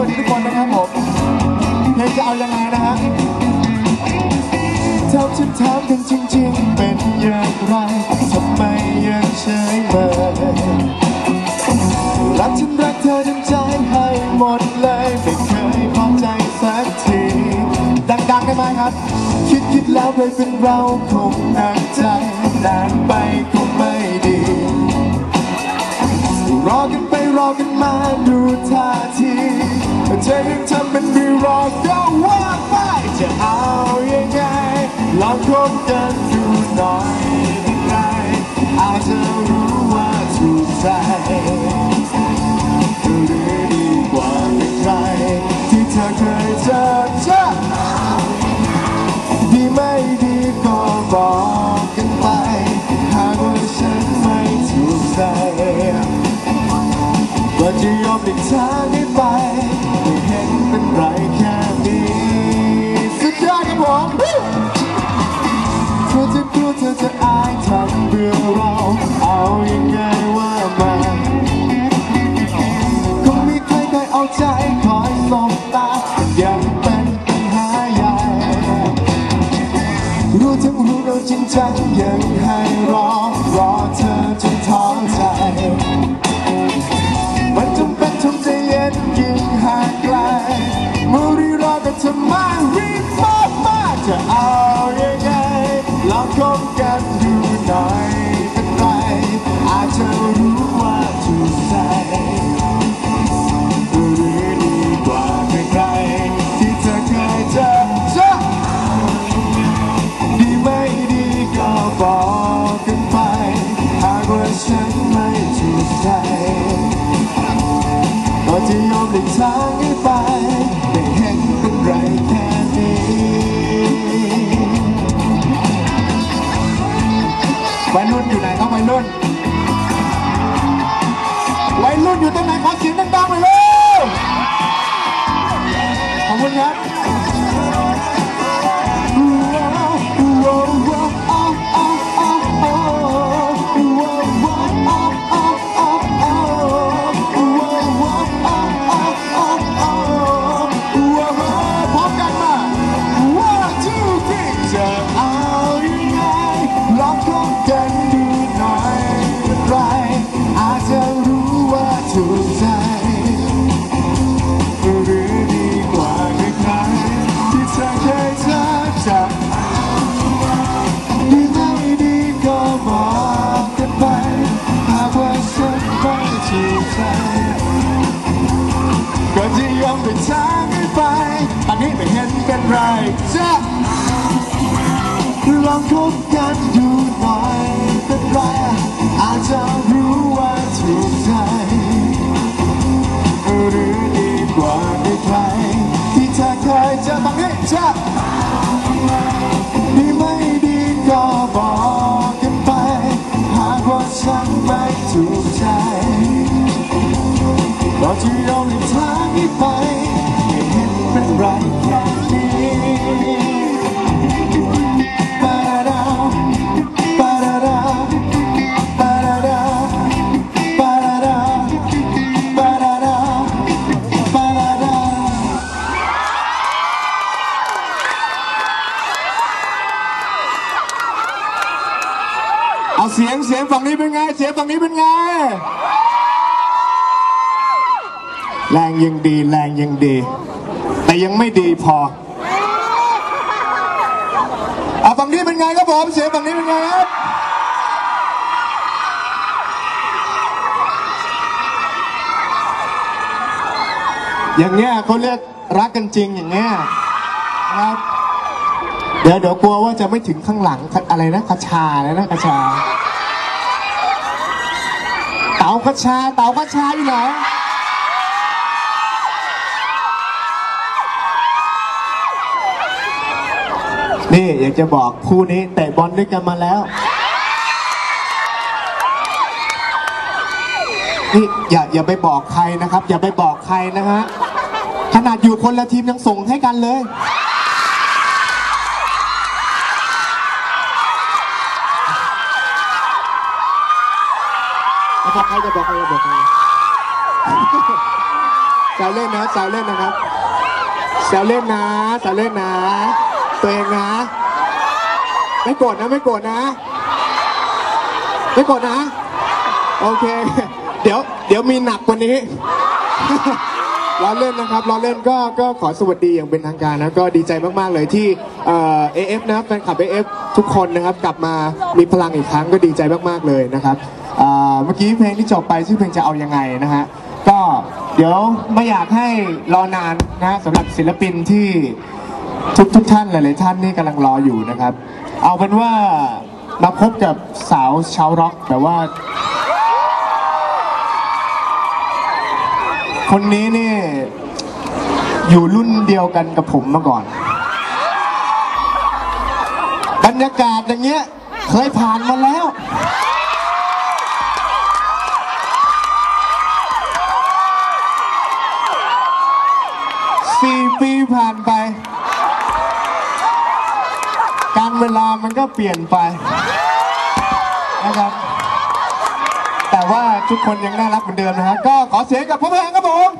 วัสดีทุกคนนะครับผมเพลงจะเอายังไงนะฮะถ้าฉันถามกันจริงๆ เป็นอย่างไรทำไมยังเฉยเมยรักฉันรักเธอจนใจให้หมดเลยไม่เคยพอใจสักที ดังๆได้ไหมครับ คิดคิดแล้วเลยเป็นเราคงหนักใจนานไป ธอยังทำเป็นไม่รอก็ว่าไปจะเอายังไงลองคบกันดูหน่อยเป็นไรอาจจะรู้ว่าถูกใจหรือดีกว่าเป็นใครที่เธอเคยเจอเจอดีไม่ดีก็บอกกันไปหากว่าฉันไม่ถูกใจว่าจะยอมหลีกทาง รู้ ขอบคุณครับ เป็นทางให้ไปตอนนี้ไม่เห็นเป็นไรจะลองคบกันดูหน่อยเป็นไรอาจจะรู้ว่าถูกใจหรือดีกว่าใครๆที่เธอเคยเจอตอนนี้จะดีไม่ดีก็บอกกันไป หากว่าฉันไม่ถูกใจก็จะยอมหลีกทางให้ไป ฝั่งนี้เป็นไง เสียงฝั่งนี้เป็นไง แรงยังดี แรงยังดี แต่ยังไม่ดีพอเอาฝั่งนี้เป็นไงครับผม เสียงฝั่งนี้เป็นไงครับอย่างเงี้ยเขาเรียกรักกันจริงอย่างเงี้ยครับ เดี๋ยวเดี๋ยวกลัวว่าจะไม่ถึงข้างหลังอะไรนะคาชาเลยนะคาชาาคาชาเต๋าคาชาอยู่ไหนนี่อยากจะบอกคู่นี้เตะบอลด้วยกันมาแล้ว นี่อย่าอย่าไปบอกใครนะครับ อย่าไปบอกใครนะฮะขนาดอยู่คนละทีมยังส่งให้กันเลย จะบอกใครจะบอกใครจะบอกใครแซวเล่นนะแซวเล่นนะครับแซวเล่นนะแซวเล่นนะ ตัวเองนะ ไม่โกรธนะไม่โกรธนะ ไม่โกรธนะ โอเค เดี๋ยว เดี๋ยวมีหนักกว่านี้ล้อเล่นนะครับล้อเล่นก็ก็ขอสวัสดีอย่างเป็นทางการนะก็ดีใจมากๆเลยที่เอ่อ AF นะครับแฟนคลับ AF ทุกคนนะครับ กลับมามีพลังอีกครั้งก็ดีใจมากๆเลยนะครับ อ่อเมื่อกี้เพลงที่จบไปชื่อเพลงจะเอายังไงนะฮะก็เดี๋ยวไม่อยากให้รอนานนะฮะสำหรับศิลปินที่ทุกทุกท่านหลายๆท่านนี่กำลังรออยู่นะครับ เอาเป็นว่ามาพบกับสาวชาวร็อกแต่ว่า คนนี้นี่อยู่รุ่นเดียวกันกับผมมาก่อน บรรยากาศอย่างเงี้ยเคยผ่านมาแล้ว ปีผ่านไป การเวลามันก็เปลี่ยนไปนะครับ แต่ว่าทุกคนยังน่ารักเหมือนเดิมนะฮะก็ขอเสียงกับพ่อแพงครับผม